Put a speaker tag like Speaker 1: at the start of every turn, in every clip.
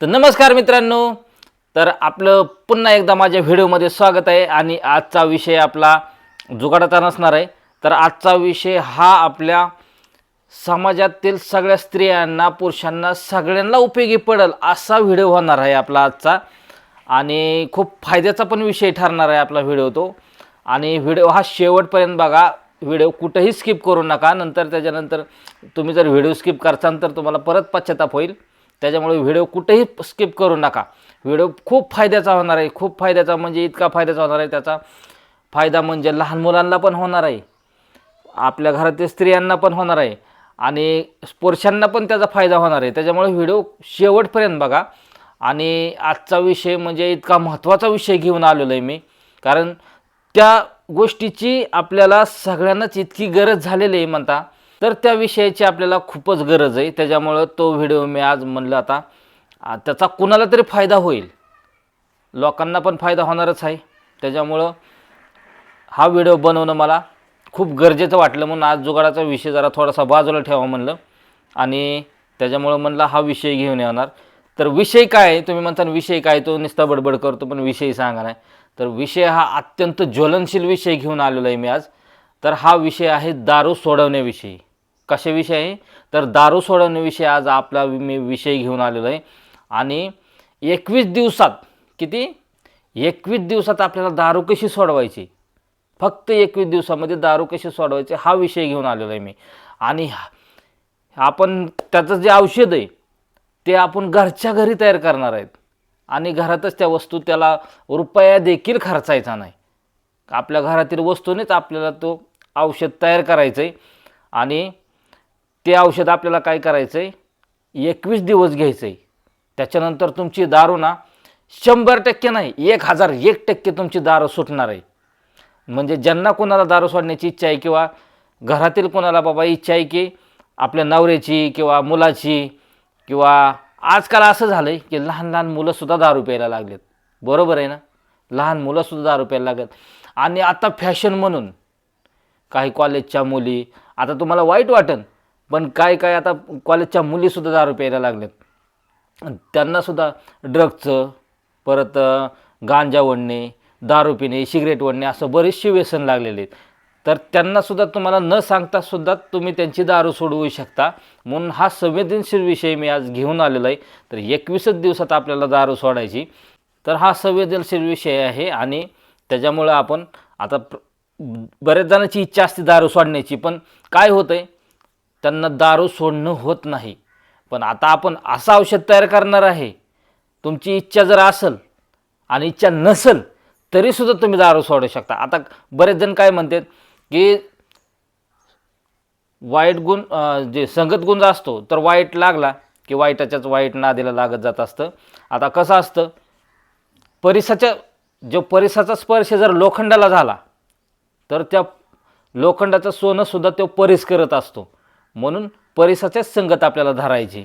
Speaker 1: तर नमस्कार मित्रांनो. तर आपलं पुन्हा एकदा माझ्या व्हिडिओमध्ये स्वागत आहे आणि आजचा विषय आपला जुगाडाचा नसणार आहे. तर आजचा विषय हा आपल्या समाजातील सगळ्या स्त्रियांना पुरुषांना सगळ्यांना उपयोगी पडेल असा व्हिडिओ होणार आहे आपला आजचा. आणि खूप फायद्याचा पण विषय ठरणार आहे आपला व्हिडिओ तो. आणि व्हिडिओ हा शेवटपर्यंत बघा. व्हिडिओ कुठंही स्किप करू नका. नंतर त्याच्यानंतर तुम्ही जर व्हिडिओ स्किप करसाल तर तुम्हाला परत पश्चाताप होईल. त्याच्यामुळे व्हिडिओ कुठेही स्किप करू नका. व्हिडिओ खूप फायद्याचा होणार आहे. खूप फायद्याचा म्हणजे इतका फायद्याचा होणार आहे. त्याचा फायदा म्हणजे लहान मुलांना पण होणार आहे. आपल्या घरातील स्त्रियांना पण होणार आहे. आणि पुरुषांना पण त्याचा फायदा होणार आहे. त्याच्यामुळे व्हिडिओ शेवटपर्यंत बघा. आणि आजचा विषय म्हणजे इतका महत्त्वाचा विषय घेऊन आलेलो आहे मी. कारण त्या गोष्टीची आपल्याला सगळ्यांनाच इतकी गरज झालेली आहे म्हणता. तर त्या विषयाची आपल्याला खूपच गरज आहे. त्याच्यामुळं तो व्हिडिओ मी आज म्हणलं आता त्याचा कुणाला तरी फायदा होईल. लोकांना पण फायदा होणारच आहे. त्याच्यामुळं हा व्हिडिओ बनवणं मला खूप गरजेचं वाटलं म्हणून आज जुगाडाचा विषय जरा थोडासा बाजूला ठेवा म्हणलं. आणि त्याच्यामुळं म्हणलं हा विषय घेऊन येणार. तर विषय काय आहे? तुम्ही म्हणता विषय काय तो नुसता बडबड करतो पण विषय सांगा नाही. तर विषय हा अत्यंत ज्वलनशील विषय घेऊन आलेलो आहे मी आज. तर हा विषय आहे दारू सोडवण्याविषयी. कशाविषयी आहे? तर दारू सोडवण्याविषयी आज आपला मी विषय घेऊन आलेलो आहे. आणि एकवीस दिवसात किती? एकवीस दिवसात आपल्याला दारू कशी सोडवायची? फक्त एकवीस दिवसामध्ये दारू कशी सोडवायची हा विषय घेऊन आलेलो आहे मी. आणि आपण त्याचं जे औषध आहे ते आपण घरच्या घरी तयार करणार आहेत. आणि घरातच त्या वस्तू त्याला रुपया देखील खर्चायचा नाही. आपल्या घरातील वस्तूनेच आपल्याला तो औषध तयार करायचं आहे आणि ते औषध आपल्याला काय करायचं आहे एकवीस दिवस घ्यायचं आहे त्याच्यानंतर तुमची दारू ना शंभर टक्के नाही एक हजार एक टक्के तुमची दारू सुटणार आहे. म्हणजे ज्यांना कोणाला दारू सोडण्याची इच्छा आहे किंवा घरातील कोणाला बाबा इच्छा आहे की आपल्या नवऱ्याची किंवा मुलाची किंवा आजकाल असं झालं आहे की लहान लहान मुलंसुद्धा दारू प्यायला लागलेत. बरोबर आहे ना? लहान मुलंसुद्धा दारू प्यायला लागत आणि आता फॅशन म्हणून काही कॉलेजच्या मुली आता तुम्हाला वाईट वाटेल पण काय काय आता कॉलेजच्या मुलीसुद्धा दारू प्यायला लागलेत. त्यांनासुद्धा ड्रगचं परत गांजा ओढणे दारू पिणे सिगरेट ओढणे असं बरेचसे व्यसन लागलेले आहेत. तर त्यांनासुद्धा तुम्हाला न सांगता सुद्धा तुम्ही त्यांची दारू सोडवू शकता. म्हणून हा संवेदनशील विषय मी आज घेऊन आलेलो आहे. तर एकवीसच दिवसात आपल्याला दारू सोडायची. तर हा संवेदनशील विषय आहे आणि त्याच्यामुळं आपण आता प्र- बऱ्याच जणांची इच्छा असते दारू सोडण्याची. पण काय होतं आहे त्यांना दारू सोडणं होत नाही. पण आता आपण असं औषध तयार करणार आहे. तुमची इच्छा जर असेल आणि इच्छा नसेल तरीसुद्धा तुम्ही दारू सोडू शकता. आता बरेच जण काय म्हणतात की वाईट गुण जे संगत गुण असतो तर वाईट लागला की वाईटाच्याच वाईट नादीला लागत जात असतं. आता कसं असतं? परिसाच्या जो परिसाचा स्पर्श जर लोखंडाला झाला तर त्या लोखंडाचं सोनंसुद्धा तो परिस करत असतो. म्हणून परिसाच्याच संगत आपल्याला धरायची.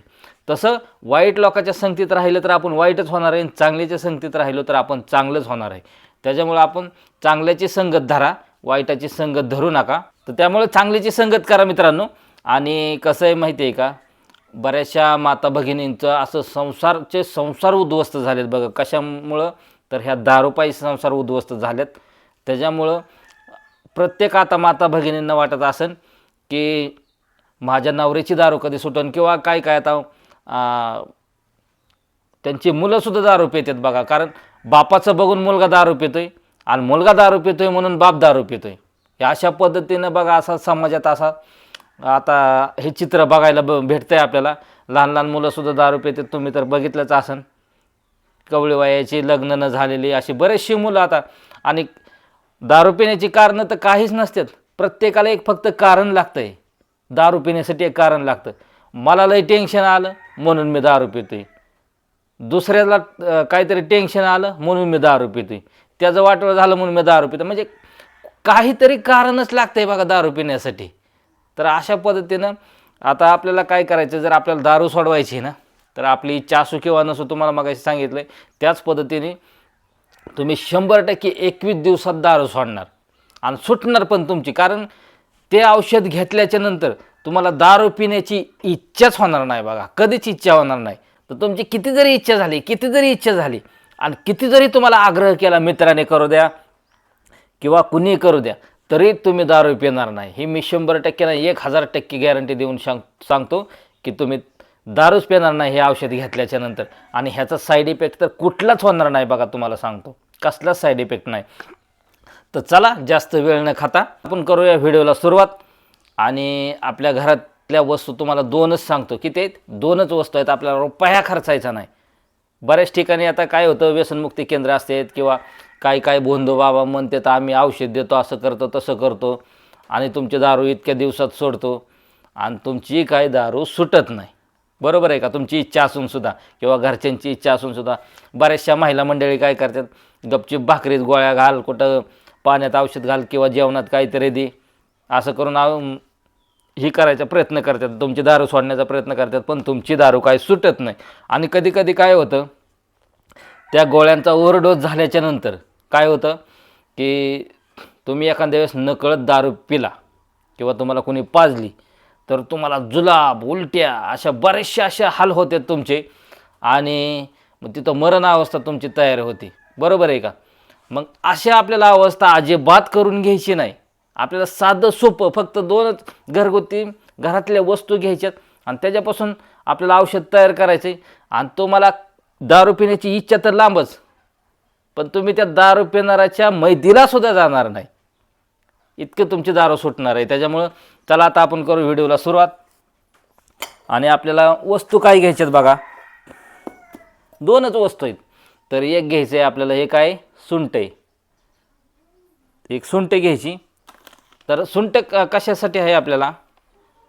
Speaker 1: तसं वाईट लोकांच्या संगतीत राहिलं तर आपण वाईटच होणार आहे आणि चांगल्याच्या संगतीत राहिलो तर आपण चांगलंच होणार आहे. त्याच्यामुळं आपण चांगल्याची संगत धरा वाईटाची संगत धरू नका. तर त्यामुळे चांगल्याची संगत करा मित्रांनो. आणि कसं आहे माहिती आहे का? बऱ्याचशा माता भगिनींचं असं संसारचे संसार उद्ध्वस्त झालेत बघा. कशामुळं? तर ह्या दारूपायी संसार उद्ध्वस्त झालेत. त्याच्यामुळं प्रत्येक आता माता भगिनींना वाटत असेल की माझ्या नवऱ्याची दारू कधी सुटन किंवा काय काय आता त्यांची मुलंसुद्धा दारू पितात बघा. कारण बापाचं बघून मुलगा दारू पितोय आणि मुलगा दारू पितोय म्हणून बाप दारू पितोय. या अशा पद्धतीनं बघा असा समाजात असा आता हे चित्र बघायला ब भेटतंय आपल्याला. लहान लहान मुलंसुद्धा दारू पितात. तुम्ही तर बघितलंच असन. कवळी वयाची लग्न न झालेली अशी बरेचशी मुलं आता. आणि दारू पिण्याची कारणं तर काहीच नसतात. प्रत्येकाला एक फक्त कारण लागतं आहे दारू पिण्यासाठी एक कारण लागतं. मला लई टेन्शन आलं म्हणून मी दारू पितोय. दुसऱ्याला काहीतरी टेन्शन आलं म्हणून मी दारू पितोय. त्याचं वाटवं झालं म्हणून मी दारू पितो. म्हणजे काहीतरी कारणच लागतं आहे बघा दारू पिण्यासाठी. तर अशा पद्धतीनं आता आपल्याला काय करायचं जर आपल्याला दारू सोडवायची ना तर आपली इच्छा असू किंवा नसो तुम्हाला मग सांगितलं आहे त्याच पद्धतीने तुम्ही शंभर टक्के एकवीस दिवसात दारू सोडणार. आणि सुटणार पण तुमची. कारण ते औषध घेतल्याच्या नंतर तुम्हाला दारू पिण्याची इच्छाच होणार नाही बघा. कधीच इच्छा होणार नाही. तर तुमची किती जरी इच्छा झाली किती जरी इच्छा झाली आणि किती जरी तुम्हाला आग्रह केला मित्राने करू द्या किंवा कुणी करू द्या तरी तुम्ही दारू पिणार नाही. ही मी शंभर टक्के नाही एक हजार टक्के गॅरंटी देऊन सांग सांगतो की तुम्ही दारूच पिणार नाही हे औषध घेतल्याच्या नंतर. आणि ह्याचा साईड इफेक्ट तर कुठलाच होणार नाही बघा तुम्हाला सांगतो. कसलाच साईड इफेक्ट नाही. तर चला जास्त वेळ न खाता आपण करूया व्हिडिओला सुरुवात. आणि आपल्या घरातल्या वस्तू तुम्हाला दोनच सांगतो किती आहेत दोनच वस्तू आहेत आपल्याला रुपया खर्चायचा नाही. बऱ्याच ठिकाणी आता काय होतं व्यसनमुक्ती केंद्र असतात किंवा काय काय बोंधू बाबा म्हणते तर आम्ही औषध देतो असं करतो तसं करतो आणि तुमचे दारू इतक्या दिवसात सोडतो आणि तुमची काय दारू सुटत नाही. बरोबर आहे का? तुमची इच्छा असून सुद्धा किंवा घरच्यांची इच्छा असून सुद्धा बऱ्याचशा महिला मंडळी काय करतात गपचीप भाकरीत गोळ्या घाल कुठं पाण्यात औषध घाल किंवा जेवणात काहीतरी दे. असं करून हे करायचा प्रयत्न करतात. तुमची दारू सोडण्याचा प्रयत्न करतात पण तुमची दारू काय सुटत नाही. आणि कधी कधी काय होतं त्या गोळ्यांचा ओव्हरडोस झाल्याच्यानंतर काय होतं की तुम्ही एखाद्या वेळेस नकळत दारू पिला किंवा तुम्हाला कोणी पाजली तर तुम्हाला जुलाब उलट्या अशा बऱ्याचशा अशा हाल होते तुमचे आणि मग तिथं मरण अवस्था तुमची तयार होती. बरोबर आहे का? मग अशा आपल्याला अवस्था अजिबात करून घ्यायची नाही. आपल्याला साधं सोपं फक्त दोनच घरगुती घरातल्या वस्तू घ्यायच्यात आणि त्याच्यापासून आपल्याला औषध तयार करायचं. आहे आणि तुम्हाला दारू पिण्याची इच्छा तर लांबच पण तुम्ही त्या दारू पिणाऱ्याच्या मैदीला सुद्धा जाणार नाही. इतकं तुमची दारू सुटणार आहे. त्याच्यामुळं चला आता आपण करू व्हिडिओला सुरुवात. आणि आपल्याला वस्तू काय घ्यायच्यात बघा. दोनच वस्तू आहेत. तर एक घ्यायचं आहे आपल्याला हे काय? सुंटे. एक सुंटे घ्यायची. तर सुंटे क- कशासाठी आहे आपल्याला?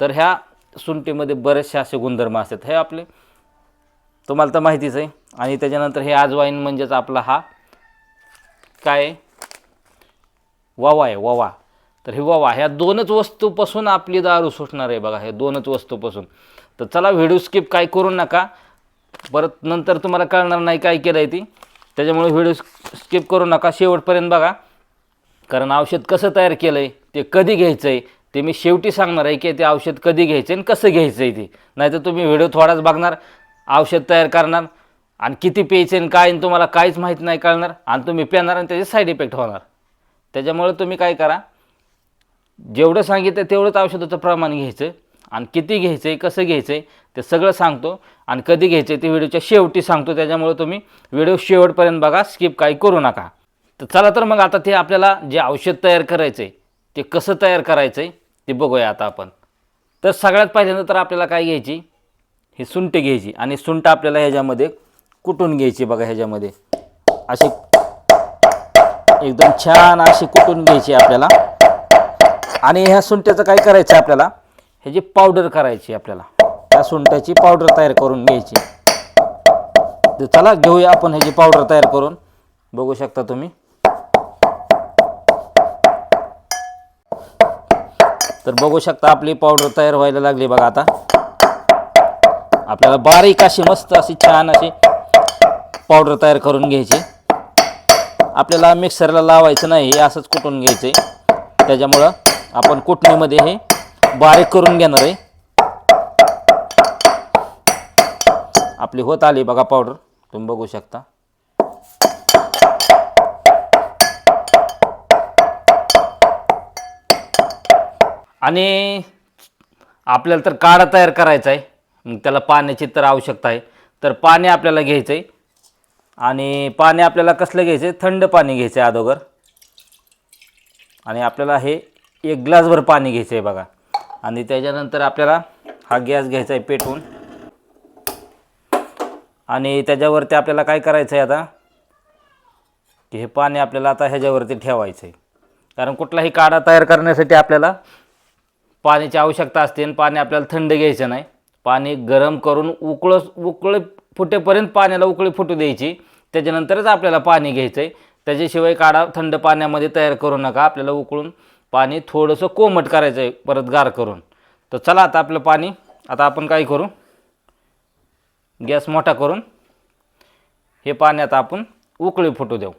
Speaker 1: तर ह्या सुंटीमध्ये बरेचसे असे गुणधर्म असतात. हे आपले तुम्हाला तर माहितीच आहे. आणि त्याच्यानंतर हे आजवाईन म्हणजेच आपला हा काय वावा आहे वावा. तर हे वावा ह्या दोनच वस्तूपासून आपली दारू सुटणार आहे बघा हे दोनच वस्तूपासून. तर चला व्हिडिओ स्किप काय करू नका. परत नंतर तुम्हाला कळणार नाही काय केलं आहे ती. त्याच्यामुळे व्हिडिओ स्किप करू नका शेवटपर्यंत बघा. कारण औषध कसं तयार केलं आहे ते कधी घ्यायचं आहे ते मी शेवटी सांगणार आहे की ते औषध कधी घ्यायचं आहे आणि कसं घ्यायचं आहे ते. नाहीतर तुम्ही व्हिडिओ थोडाच बघणार औषध तयार करणार आणि किती प्यायचं आणि काय आणि तुम्हाला काहीच माहीत नाही कळणार आणि तुम्ही पिणार आणि त्याचे साईड इफेक्ट होणार. त्याच्यामुळे तुम्ही काय करा जेवढं सांगितलं तेवढंच औषधाचं प्रमाण घ्यायचं. आणि किती घ्यायचं आहे कसं घ्यायचं आहे ते सगळं सांगतो. आणि कधी घ्यायचं आहे ते व्हिडिओच्या शेवटी सांगतो. त्याच्यामुळे तुम्ही व्हिडिओ शेवटपर्यंत बघा स्किप काही करू नका. तर चला तर मग आता ते आपल्याला जे औषध तयार करायचं आहे ते कसं तयार करायचं आहे ते बघूया आता आपण. तर सगळ्यात पहिल्यांदा तर आपल्याला काय घ्यायची? ही सुंट घ्यायची. आणि सुंट आपल्याला ह्याच्यामध्ये कुटून घ्यायची बघा ह्याच्यामध्ये. अशी एकदम छान अशी कुटून घ्यायची आपल्याला. आणि ह्या सुंट्याचं काय करायचं आहे आपल्याला? ह्याची पावडर करायची आपल्याला. त्या सुंठाची पावडर तयार करून घ्यायची. तर चला घेऊया आपण ह्याची पावडर तयार करून. बघू शकता तुम्ही. तर बघू शकता आपली पावडर तयार व्हायला लागली बघा आता. आपल्याला बारीक अशी मस्त अशी छान अशी पावडर तयार करून घ्यायची. आपल्याला मिक्सरला लावायचं नाही हे असंच कुटून घ्यायचं आहे त्याच्यामुळं आपण कुटणीमध्ये हे बारीक करून घेणार आहे. आपली होत आली बघा पावडर. तुम्ही बघू शकता. आणि आपल्याला तर काढा तयार करायचा आहे. मग त्याला पाण्याची तर आवश्यकता आहे. तर पाणी आपल्याला घ्यायचं आहे आणि पाणी आपल्याला कसलं घ्यायचं आहे थंड पाणी घ्यायचं आहे अगोदर. आणि आपल्याला हे एक ग्लासभर पाणी घ्यायचं आहे बघा. आणि त्याच्यानंतर आपल्याला हा गॅस घ्यायचा आहे पेटवून आणि त्याच्यावरती आपल्याला काय करायचं आहे आता? की हे पाणी आपल्याला आता ह्याच्यावरती ठेवायचं आहे कारण कुठलाही काढा तयार करण्यासाठी आपल्याला पाण्याची आवश्यकता असते आणि पाणी आपल्याला थंड घ्यायचं नाही. पाणी गरम करून उकळं उकळे फुटेपर्यंत पाण्याला उकळी फुटू द्यायची. त्याच्यानंतरच आपल्याला पाणी घ्यायचं आहे त्याच्याशिवाय काढा थंड पाण्यामध्ये तयार करू नका. आपल्याला उकळून पाणी थोडंसं कोमट करायचं आहे परत गार करून. तर चला आता आपलं पाणी आता आपण काय करू? गॅस मोठा करून हे पाणी आता आपण उकळी फुटू देऊ.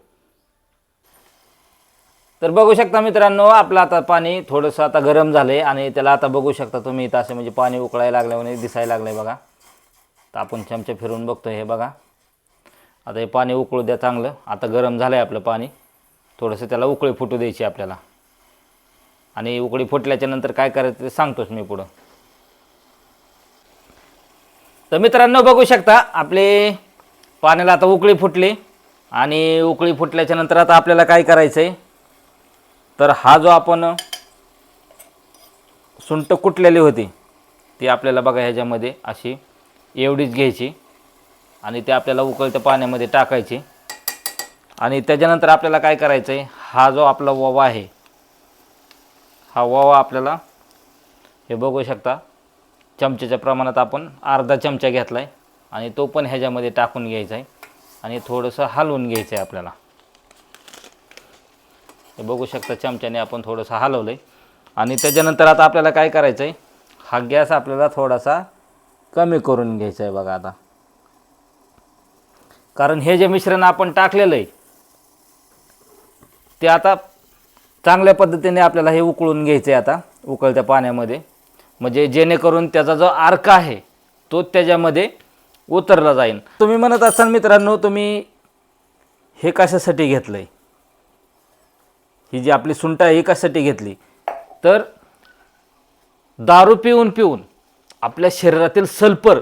Speaker 1: तर बघू शकता मित्रांनो आपलं आता पाणी थोडंसं आता गरम झालं आहे आणि त्याला आता बघू शकता तुम्ही इथं असं म्हणजे पाणी उकळायला लागल्यामुळे म्हणजे दिसायला लागलं आहे बघा. तर आपण चमचा फिरवून बघतो हे बघा. आता हे पाणी उकळू द्या चांगलं. आता गरम झालं आहे आपलं पाणी. थोडंसं त्याला उकळी फुटू द्यायची आपल्याला. आणि उकळी फुटल्याच्या नंतर काय करायचं ते सांगतोच मी पुढं. तर मित्रांनो बघू शकता आपले पाण्याला आता उकळी फुटली आणि उकळी फुटल्याच्या नंतर आता आपल्याला काय करायचं आहे तर हा जो आपण सुंट कुटलेली होती ती आपल्याला बघा ह्याच्यामध्ये अशी एवढीच घ्यायची आणि ते आपल्याला उकळत्या पाण्यामध्ये टाकायची. आणि त्याच्यानंतर आपल्याला काय करायचं आहे हा जो आपला ववा आहे हा ओवा आपल्याला हे बघू शकता. चमच्याच्या प्रमाणात आपण अर्धा चमचा घेतला आहे आणि तो पण ह्याच्यामध्ये टाकून घ्यायचा आहे आणि थोडंसं हलवून घ्यायचं आहे आपल्याला. हे बघू शकता चमच्याने आपण थोडंसं हलवलं आहे आणि त्याच्यानंतर आता आपल्याला काय करायचं आहे हा गॅस आपल्याला थोडासा कमी करून घ्यायचा आहे बघा आता. कारण हे जे मिश्रण आपण टाकलेलं आहे ते आता चांगल्या पद्धतीने आपल्याला हे उकळून घ्यायचं आहे आता उकळत्या पाण्यामध्ये. म्हणजे जेणेकरून त्याचा जो अर्क आहे तो त्याच्यामध्ये उतरला जाईल तुम्ही म्हणत असाल मित्रांनो तुम्ही हे कशासाठी घेतलं आहे ही जी आपली सुंट आहे ही कशासाठी घेतली? तर दारू पिऊन पिऊन आपल्या शरीरातील सल्फर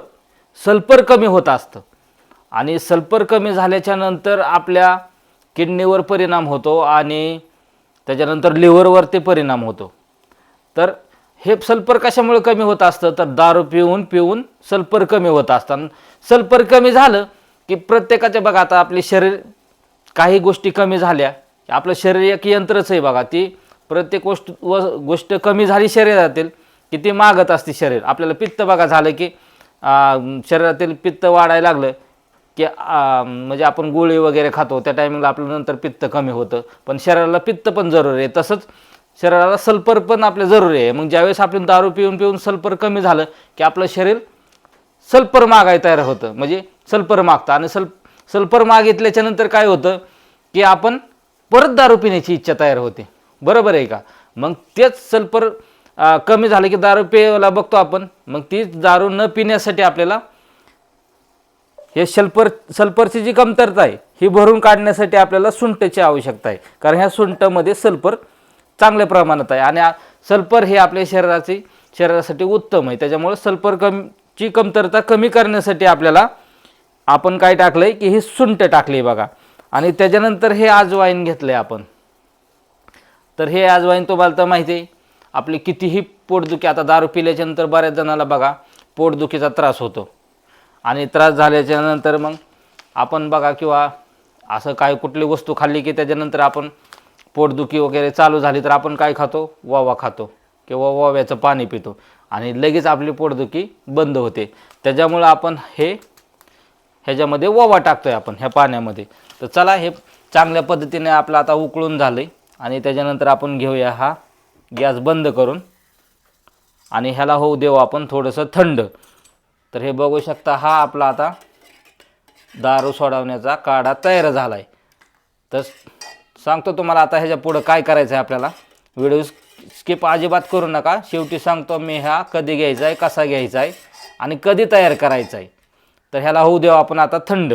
Speaker 1: सल्फर कमी होत असतं. आणि सल्फर कमी झाल्याच्यानंतर आपल्या किडनीवर परिणाम होतो आणि त्याच्यानंतर लिव्हरवर ते परिणाम होतो. तर हे सल्फर कशामुळे कमी होत असतं? तर दारू पिऊन पिऊन सल्फर कमी होत असतं. आणि सल्फर कमी झालं की प्रत्येकाच्या बघा आता आपले शरीर काही गोष्टी कमी झाल्या. आपलं शरीर एक यंत्रच आहे बघा. ती प्रत्येक गोष्ट व गोष्ट कमी झाली शरीरातील की ती मागत असते शरीर. आपल्याला पित्त बघा झालं की शरीरातील पित्त वाढायला लागलं. की म्हणजे आपण गोळी वगैरे खातो त्या टायमिंगला आपलं नंतर पित्त कमी होतं. पण शरीराला पित्त पण जरूर आहे. तसंच शरीराला सल्फर पण आपलं जरुरी आहे. मग ज्यावेळेस आपण दारू पिऊन पिऊन सल्फर कमी झालं की आपलं शरीर सल्फर मागाय तयार होतं. म्हणजे सल्फर मागतं. आणि सल सल्फर मागितल्याच्या नंतर काय होतं की आपण परत दारू पिण्याची इच्छा तयार होते. बरोबर आहे का? मग तेच सल्फर कमी झालं की दारू प्यायला बघतो आपण. मग तीच दारू न पिण्यासाठी आपल्याला हे सल्फर सल्फरची जी कमतरता आहे ही भरून काढण्यासाठी आपल्याला सुंठची आवश्यकता आहे. कारण ह्या सुंठमध्ये सल्फर चांगल्या प्रमाणात आहे. आणि सल्फर हे आपल्या शरीराची शरीरासाठी उत्तम आहे. त्याच्यामुळे सल्फर कमची कमतरता कमी करण्यासाठी आपल्याला आपण काय टाकलं आहे की हे सुंठ टाकली बघा. आणि त्याच्यानंतर हे आजवाईन घेतलं आहे आपण. तर हे आजवाईन तुम्हाला तर माहिती आहे. आपली कितीही पोटदुखी आता दारू पिल्याच्यानंतर बऱ्याच जणाला बघा पोटदुखीचा त्रास होतो. आणि त्रास झाल्याच्यानंतर मग आपण बघा किंवा असं काय कुठली वस्तू खाल्ली की त्याच्यानंतर आपण पोटदुखी वगैरे चालू झाली तर आपण काय खातो? वावा खातो किंवा वाव्याचं पाणी पितो. आणि लगेच आपली पोटदुखी बंद होते. त्याच्यामुळं आपण हे ह्याच्यामध्ये ओवा आहे आपण ह्या पाण्यामध्ये. तर चला हे चांगल्या पद्धतीने आपलं आता उकळून झालं आहे आणि त्याच्यानंतर आपण घेऊया हा गॅस बंद करून. आणि ह्याला होऊ देऊ आपण थोडंसं थंड. तर हे बघू शकता हा आपला आता दारू सोडवण्याचा काढा तयार झाला आहे तर सांगतो तुम्हाला आता ह्याच्या पुढं काय करायचं आहे आपल्याला. व्हिडिओ स्किप अजिबात करू नका. शेवटी सांगतो मी हा कधी घ्यायचा आहे कसा घ्यायचा आहे आणि कधी तयार करायचा आहे तर ह्याला होऊ देऊ आपण आता थंड.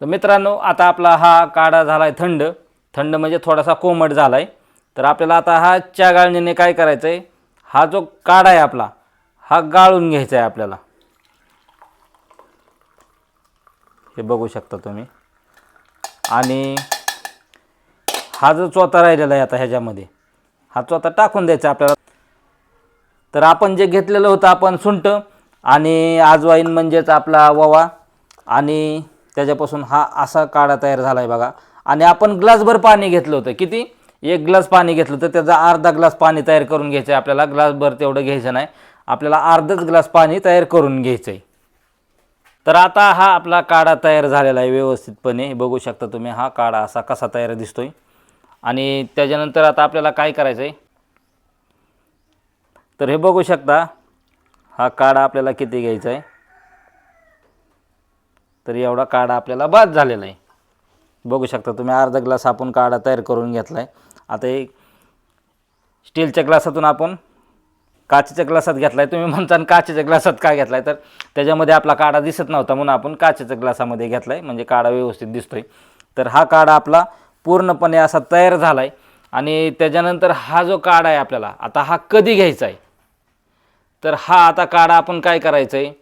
Speaker 1: तर मित्रांनो आता आपला हा काढा झाला आहे थंड. थंड म्हणजे थोडासा कोमट झाला आहे तर आपल्याला आता हा च्या गाळणीने काय करायचं आहे हा जो काढा आहे आपला हा गाळून घ्यायचा आहे आपल्याला. हे बघू शकता तुम्ही. आणि हा जो चोथा राहिलेला आहे आता ह्याच्यामध्ये हा चोथा टाकून द्यायचा आपल्याला. तर आपण जे घेतलेलं होतं आपण सुंट आणि आजवाईन म्हणजेच आपला ववा आणि त्याच्यापासून हा असा काढा तयार झाला आहे बघा. आणि आपण ग्लासभर पाणी घेतलं होतं. किती? एक ग्लास पाणी घेतलं तर त्याचा अर्धा ग्लास पाणी तयार करून घ्यायचं आहे आपल्याला. ग्लासभर तेवढं घ्यायचं नाही. आपल्याला अर्धच ग्लास पाणी तयार करून घ्यायचं आहे तर आता हा आपला काढा तयार झालेला आहे व्यवस्थितपणे. बघू शकता तुम्ही हा काढा असा कसा तयार दिसतो आहे आणि त्याच्यानंतर आता आपल्याला काय करायचं आहे तर हे बघू शकता हा काढा आपल्याला किती घ्यायचा आहे तर एवढा काढा आपल्याला बाद झालेला आहे. बघू शकता तुम्ही अर्धा ग्लास आपण काढा तयार करून घेतला आहे आता एक स्टीलच्या ग्लासातून आपण काचेच्या ग्लासात घेतला आहे तुम्ही म्हणता काचेच्या ग्लासात काय घेतला आहे तर त्याच्यामध्ये आपला काढा दिसत नव्हता म्हणून आपण काचेच्या ग्लासामध्ये घेतलाय म्हणजे काढा व्यवस्थित दिसतोय. तर हा काढा आपला पूर्णपणे असा तयार झाला आहे आणि त्याच्यानंतर हा जो काढा आहे आपल्याला आता हा कधी घ्यायचा आहे? तर हा आता काढा आपण काय करायचं आहे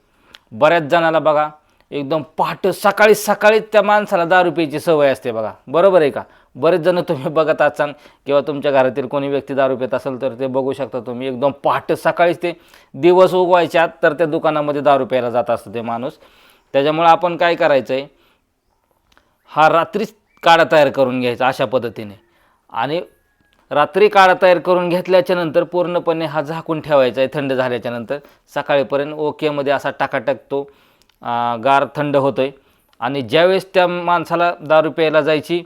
Speaker 1: बऱ्याच जणाला बघा एकदम पहाटं सकाळी सकाळीच त्या माणसाला दारू प्यायची सवय असते बघा. बरोबर आहे का? बरेच जण तुम्ही बघत असाल किंवा तुमच्या घरातील कोणी व्यक्ती दारू पित असेल तर ते बघू शकता तुम्ही. एकदम पहाटे सकाळीच ते दिवस उगवायच्या तर त्या दुकानामध्ये दारू प्यायला जात असतं ते माणूस. त्याच्यामुळं आपण काय करायचं आहे हा रात्रीच काढा तयार करून घ्यायचा अशा पद्धतीने. आणि रात्री काढा तयार करून घेतल्याच्या नंतर पूर्णपणे हा झाकून ठेवायचा आहे थंड झाल्याच्यानंतर. सकाळीपर्यंत ओकेमध्ये असा टाकाटाक तो गार थंड होतो आहे आणि ज्यावेळेस त्या माणसाला दारू प्यायला जायची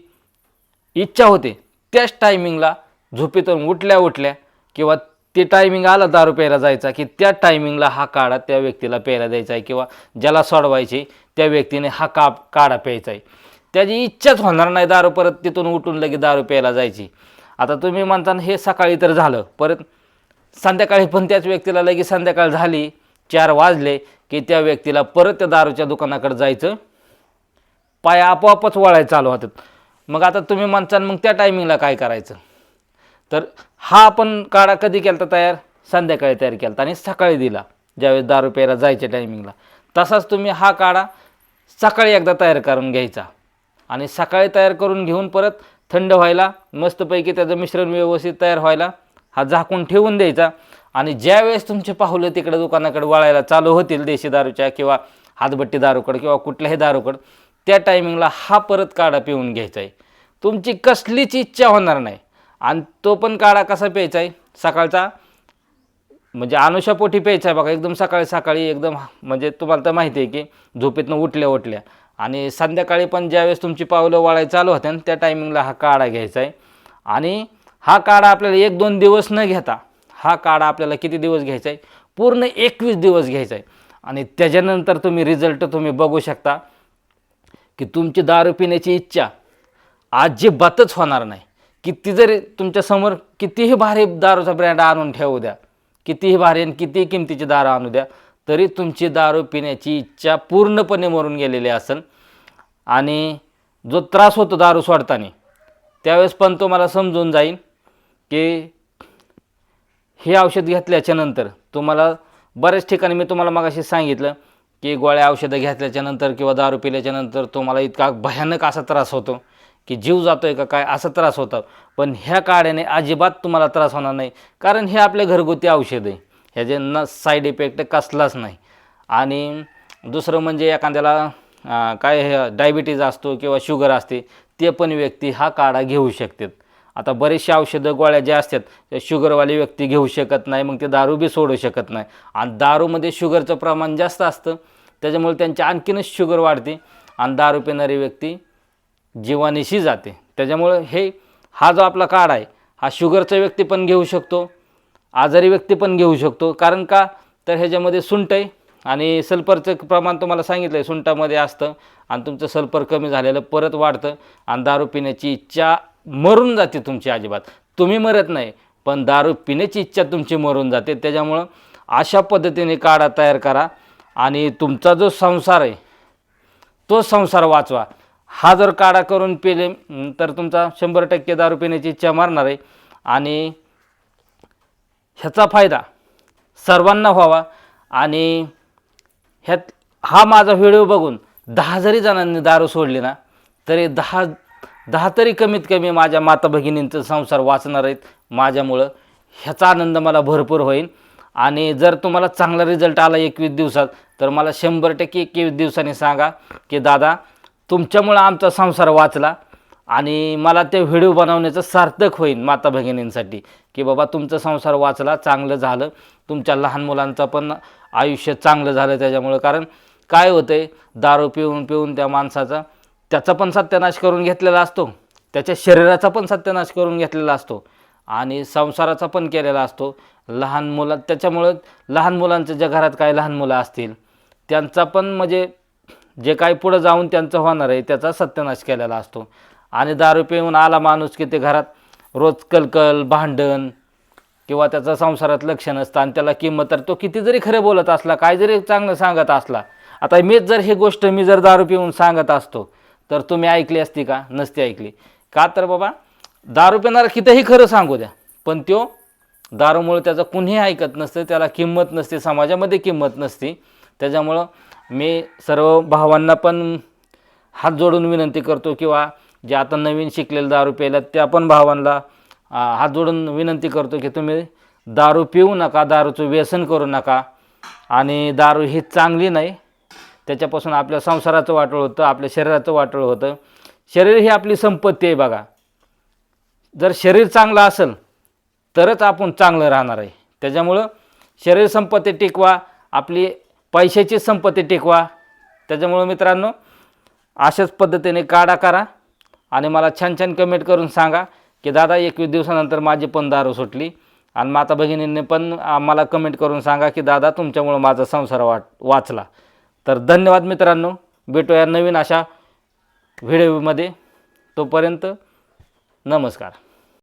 Speaker 1: इच्छा होते. त्याच टायमिंगला झोपेतून उठल्या उठल्या किंवा ते टायमिंग आला दारू प्यायला जायचा की त्या टायमिंगला हा काढा त्या व्यक्तीला प्यायला द्यायचा आहे किंवा ज्याला सोडवायची त्या व्यक्तीने हा का काढा प्यायचा आहे. त्याची इच्छाच होणार नाही दारू परत तिथून उठून लगे दारू प्यायला जायची. आता तुम्ही म्हणता हे सकाळी तर झालं परत संध्याकाळी पण त्याच व्यक्तीला लगेच संध्याकाळ झाली चार वाजले की त्या व्यक्तीला परत त्या दारूच्या दुकानाकडे जायचं. पाय आपोआपच वळायला चालू होतात. मग आता तुम्ही म्हणसान मग त्या टायमिंगला काय करायचं? तर हा आपण काढा कधी केला तयार? संध्याकाळी तयार केला आणि सकाळी दिला. ज्यावेळेस दारू प्यायला जायच्या टायमिंगला तसाच तुम्ही हा काढा सकाळी एकदा तयार करून घ्यायचा. आणि सकाळी तयार करून घेऊन परत थंड व्हायला मस्तपैकी त्याचं मिश्रण व्यवस्थित तयार व्हायला हा झाकून ठेवून द्यायचा. आणि ज्यावेळेस तुमचे पाहुलं तिकडे दुकानाकडे वळायला चालू होतील देशी दारूच्या किंवा हातभट्टी दारूकडं किंवा कुठल्याही दारूकडं त्या टायमिंगला हा परत काढा पिऊन घ्यायचा आहे तुमची कसलीच इच्छा होणार नाही. आणि तो पण काढा कसा प्यायचा आहे सकाळचा? म्हणजे अनुषापोटी प्यायचा आहे बघा एकदम सकाळी सकाळी एकदम म्हणजे तुम्हाला तर माहिती आहे की झोपेतनं उठल्या उठल्या. आणि संध्याकाळी पण ज्यावेळेस तुमची पावलं वाळायला चालू होत्या त्या टायमिंगला हा काढा घ्यायचा आहे आणि हा काढा आपल्याला एक दोन दिवस न घेता हा काढा आपल्याला किती दिवस घ्यायचा आहे पूर्ण एकवीस दिवस घ्यायचा आहे आणि त्याच्यानंतर तुम्ही रिझल्ट तुम्ही बघू शकता. की तुमची दारू पिण्याची इच्छा अजिबातच होणार नाही. किती जरी तुमच्यासमोर कितीही भारी दारूचा ब्रँड आणून ठेवू द्या कितीही भारी आणि कितीही किमतीची दारू आणू द्या तरी तुमची दारू पिण्याची इच्छा पूर्णपणे मरून गेलेली असेल आणि जो त्रास होतो दारू सोडताना त्यावेळेस पण तुम्हाला समजून जाईल की हे औषध घेतल्याच्या नंतर तुम्हाला बऱ्याच ठिकाणी मी तुम्हाला मगाशी सांगितलं की गोळ्या औषधं घेतल्याच्या नंतर किंवा दारू पिल्याच्यानंतर तुम्हाला इतका भयानक असा त्रास होतो की जीव जातोय का काय असा त्रास होता. पण ह्या काढ्याने अजिबात तुम्हाला त्रास होणार नाही. कारण हे आपले घरगुती औषध आहे. ह्याचे न साईड इफेक्ट कसलाच नाही. आणि दुसरं म्हणजे एखाद्याला काय हे डायबिटीज असतो किंवा शुगर असते ते पण व्यक्ती हा काढा घेऊ शकतात. आता बरेचसे औषधं गोळ्या ज्या असतात त्या शुगरवाली व्यक्ती घेऊ शकत नाही मग ते दारू बी सोडू शकत नाही. आणि दारूमध्ये शुगरचं प्रमाण जास्त असतं त्याच्यामुळे त्यांची आणखीनच शुगर वाढते आणि दारू पिणारी व्यक्ती जीवानीशी जाते. त्याच्यामुळं हे हा जो आपला काढ आहे हा शुगरचा व्यक्ती पण घेऊ शकतो आजारी व्यक्ती पण घेऊ शकतो. कारण का? तर ह्याच्यामध्ये सुंठ आहे आणि सल्फरचं प्रमाण तुम्हाला सांगितलं आहे सुंठामध्ये असतं आणि तुमचं सल्फर कमी झालेलं परत वाढतं आणि दारू पिण्याची इच्छा मरून जाते तुमची अजिबात. तुम्ही मरत नाही पण दारू पिण्याची इच्छा तुमची मरून जाते. त्याच्यामुळं अशा पद्धतीने काढा तयार करा. आणि तुमचा जो संसार आहे तो संसार वाचवा. हा जर काढा करून पिले तर तुमचा शंभर टक्के दारू पिण्याची इच्छा मारणार आहे. आणि ह्याचा फायदा सर्वांना व्हावा. आणि ह्यात हा माझा व्हिडिओ बघून दहा जरी जणांनी दारू सोडली ना तरी दहा दहा तरी कमीत कमी माझ्या माता भगिनींचं संसार वाचणार आहेत. माझ्यामुळं ह्याचा आनंद मला भरपूर होईल. आणि जर तुम्हाला चांगला रिझल्ट आला एकवीस दिवसात तर मला शंभर टक्के एकवीस दिवसांनी सांगा की दादा तुमच्यामुळं आमचा संसार वाचला आणि मला ते व्हिडिओ बनवण्याचं सार्थक होईल माता भगिनींसाठी की बाबा तुमचा संसार वाचला चांगलं झालं. तुमच्या लहान मुलांचं पण आयुष्य चांगलं झालं त्याच्यामुळं. कारण काय होतं आहे दारू पिऊन पिऊन त्या माणसाचा त्याचा पण सत्यानाश करून घेतलेला असतो. त्याच्या शरीराचा पण सत्यानाश करून घेतलेला असतो. आणि संसाराचा पण केलेला असतो. लहान मुलं त्याच्यामुळं लहान मुलांच्या ज्या घरात काय लहान मुलं असतील त्यांचा पण म्हणजे जे काही पुढं जाऊन त्यांचं होणार आहे त्याचा सत्यानाश केलेला असतो. आणि दारू पिऊन आला माणूस की ते घरात रोज कलकल भांडण किंवा त्याचा संसारात लक्ष नसतं आणि त्याला किंमत तर तो किती जरी खरं बोलत असला काय जरी चांगलं सांगत असला आता मीच जर ही गोष्ट मी जर दारू पिऊन सांगत असतो तर तुम्ही ऐकली असती का? नसती ऐकली. का तर बाबा दारू पिणारा कितीही खरं सांगू द्या पण तो दारूमुळे त्याचं कुणीही ऐकत नसतं त्याला किंमत नसते समाजामध्ये किंमत नसते. त्याच्यामुळं मी सर्व भावांना पण हात जोडून विनंती करतो किंवा जे आता नवीन शिकलेले दारू प्यायला त्या पण भावांना हात जोडून विनंती करतो की तुम्ही दारू पिऊ नका दारूचं व्यसन करू नका. आणि दारू ही चांगली नाही त्याच्यापासून आपल्या संसाराचं वाटोळ होतं आपल्या शरीराचं वाटोळ होतं. शरीर ही आपली संपत्ती आहे बघा. जर शरीर चांगलं असेल तरच आपण चांगलं राहणार आहे. त्याच्यामुळं शरीर संपत्ती टिकवा आपली पैशाची संपत्ती टिकवा. त्याच्यामुळं मित्रांनो अशाच पद्धतीने काढा करा आणि मला छान छान कमेंट करून सांगा की दादा एकवीस दिवसानंतर माझी पण दारू सुटली. आणि माता भगिनींनी पण मला कमेंट करून सांगा की दादा तुमच्यामुळं माझा संसार वाट वाचला. तर धन्यवाद मित्रांनो. भेटूया नवीन अशा व्हिडिओमध्ये तोपर्यंत नमस्कार.